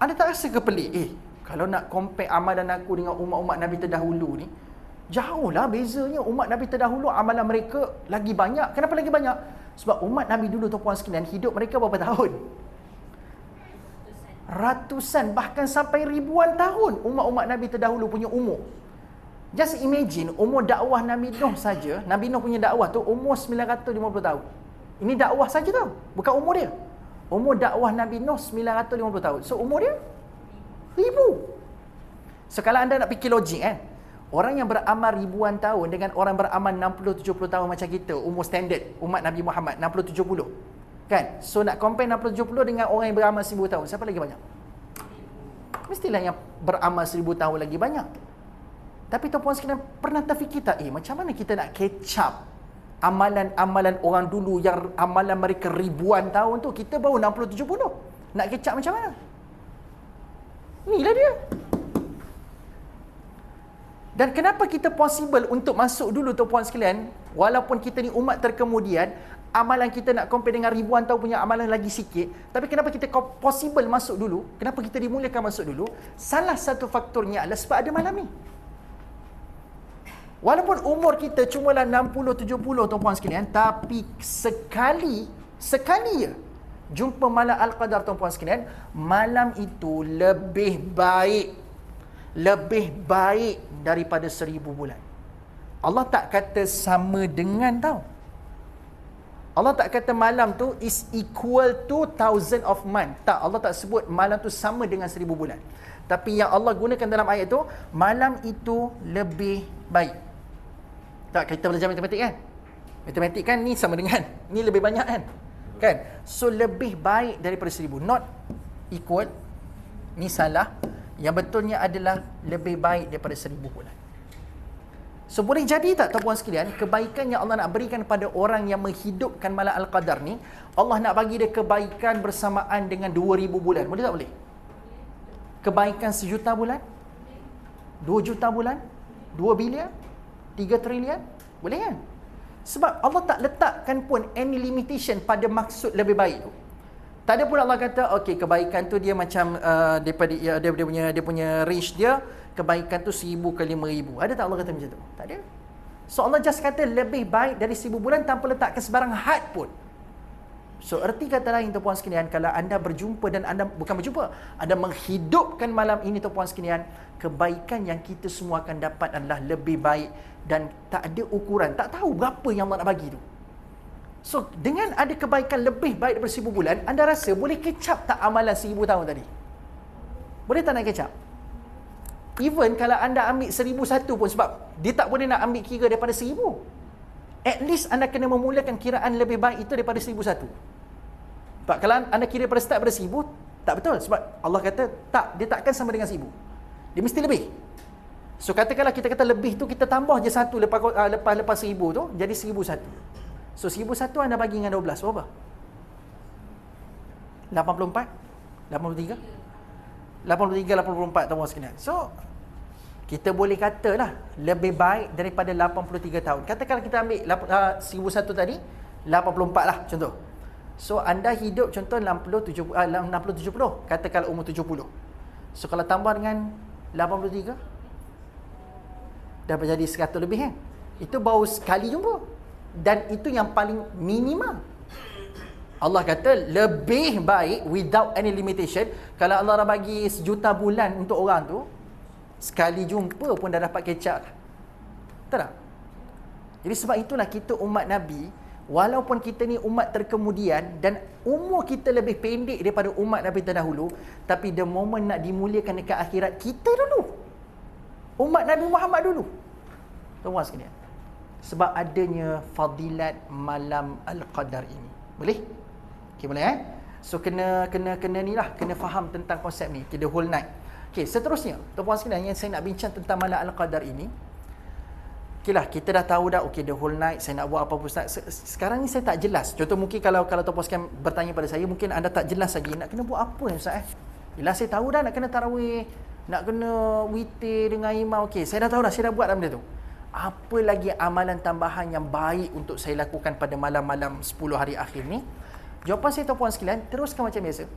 Anda tak rasa ke pelik? Eh, kalau nak compare amalan aku dengan umat-umat Nabi terdahulu ni, jauhlah bezanya. Umat Nabi terdahulu amalan mereka lagi banyak. Kenapa lagi banyak? Sebab umat Nabi dulu tuan-puan sekalian, hidup mereka berapa tahun? Ratusan bahkan sampai ribuan tahun umat-umat Nabi terdahulu punya umur. Just imagine umur dakwah Nabi Nuh saja, Nabi Nuh punya dakwah tu umur 950 tahun. Ini dakwah saja tau, bukan umur dia. Umur dakwah Nabi Nuh 950 tahun. So umur dia ribu. So kalau anda nak fikir logik kan, orang yang beramal ribuan tahun dengan orang beramal 60 70 tahun macam kita, umur standard umat Nabi Muhammad 60 70. Kan? So nak compare 60 70 dengan orang yang beramal 1000 tahun, siapa lagi banyak? Mestilah yang beramal 1000 tahun lagi banyak. Tapi tuan-puan sekalian pernah terfikir tak eh macam mana kita nak catch up amalan-amalan orang dulu yang amalan mereka ribuan tahun tu kita baru 60 70. Nak up macam mana? Inilah dia. Dan kenapa kita possible untuk masuk dulu tuan-puan sekalian walaupun kita ni umat terkemudian amalan kita nak compare dengan ribuan tahun punya amalan lagi sikit tapi kenapa kita possible masuk dulu kenapa kita dimuliakan masuk dulu salah satu faktornya adalah sebab ada malam ni walaupun umur kita cuma lah 60 70 tuan-puan sekalian tapi sekali sekali ya jumpa malam al-qadar tuan-puan sekalian malam itu lebih baik lebih baik daripada seribu bulan Allah tak kata sama dengan tau Allah tak kata malam tu is equal to thousand of month. Tak, Allah tak sebut malam tu sama dengan seribu bulan. Tapi yang Allah gunakan dalam ayat tu, malam itu lebih baik. Tak, kita belajar matematik kan? Matematik kan ni sama dengan, ni lebih banyak kan? Kan? So, lebih baik daripada seribu. Not equal. Ni salah. Yang betulnya adalah lebih baik daripada seribu bulan. So boleh jadi tak tuan-puan sekalian kebaikan yang Allah nak berikan kepada orang yang menghidupkan malam al-qadar ni Allah nak bagi dia kebaikan bersamaan dengan 2000 bulan. Boleh tak boleh? Kebaikan sejuta bulan? 2 juta bulan? 2 bilion? 3 trilion? Boleh kan? Sebab Allah tak letakkan pun any limitation pada maksud lebih baik tu. Tak ada pun Allah kata, okey kebaikan tu dia macam uh, daripada ya, dia, dia punya dia punya range dia kebaikan tu seribu ke lima ribu. Ada tak Allah kata macam tu? Tak ada. So Allah just kata lebih baik dari seribu bulan tanpa letakkan sebarang had pun. So erti kata lain tuan-puan sekalian kalau anda berjumpa dan anda bukan berjumpa, anda menghidupkan malam ini tuan-puan sekalian, kebaikan yang kita semua akan dapat adalah lebih baik dan tak ada ukuran, tak tahu berapa yang Allah nak bagi tu. So dengan ada kebaikan lebih baik daripada seribu bulan, anda rasa boleh kecap tak amalan seribu tahun tadi? Boleh tak nak kecap? Even kalau anda ambil seribu satu pun sebab dia tak boleh nak ambil kira daripada seribu. At least anda kena memulakan kiraan lebih baik itu daripada seribu satu. Sebab kalau anda kira daripada start daripada seribu, tak betul. Sebab Allah kata, tak, dia takkan sama dengan seribu. Dia mesti lebih. So katakanlah kita kata lebih tu kita tambah je satu lepas uh, lepas lepas seribu tu jadi seribu satu. So seribu satu anda bagi dengan dua belas berapa? Lapan puluh empat? Lapan puluh tiga? 83 84 tahun sekalian. So kita boleh katalah lebih baik daripada 83 tahun. Katakan kita ambil uh, 1001 tadi 84 lah contoh. So anda hidup contoh 60 70 uh, 60 70 katakan umur 70. So kalau tambah dengan 83 dah menjadi 100 lebih kan. Itu baru sekali jumpa. Dan itu yang paling minimum. Allah kata lebih baik without any limitation kalau Allah dah bagi sejuta bulan untuk orang tu sekali jumpa pun dah dapat kecap betul tak? jadi sebab itulah kita umat Nabi walaupun kita ni umat terkemudian dan umur kita lebih pendek daripada umat Nabi terdahulu tapi the moment nak dimuliakan dekat akhirat kita dulu umat Nabi Muhammad dulu tuan sekalian sebab adanya fadilat malam al-qadar ini boleh? Okey boleh eh? So kena kena kena ni lah, kena faham tentang konsep ni, okay, whole night. Okey, seterusnya, tuan-puan sekalian yang saya nak bincang tentang malam al-qadar ini. Okeylah, kita dah tahu dah okey the whole night saya nak buat apa pun Ustaz. Sekarang ni saya tak jelas. Contoh mungkin kalau kalau tuan-puan sekalian bertanya pada saya, mungkin anda tak jelas lagi nak kena buat apa ni Ustaz eh? Yelah saya tahu dah nak kena tarawih, nak kena witir dengan imam. Okey, saya dah tahu dah, saya dah buat dah benda tu. Apa lagi amalan tambahan yang baik untuk saya lakukan pada malam-malam 10 hari akhir ni? Jawapan saya tuan-puan sekalian, teruskan macam biasa.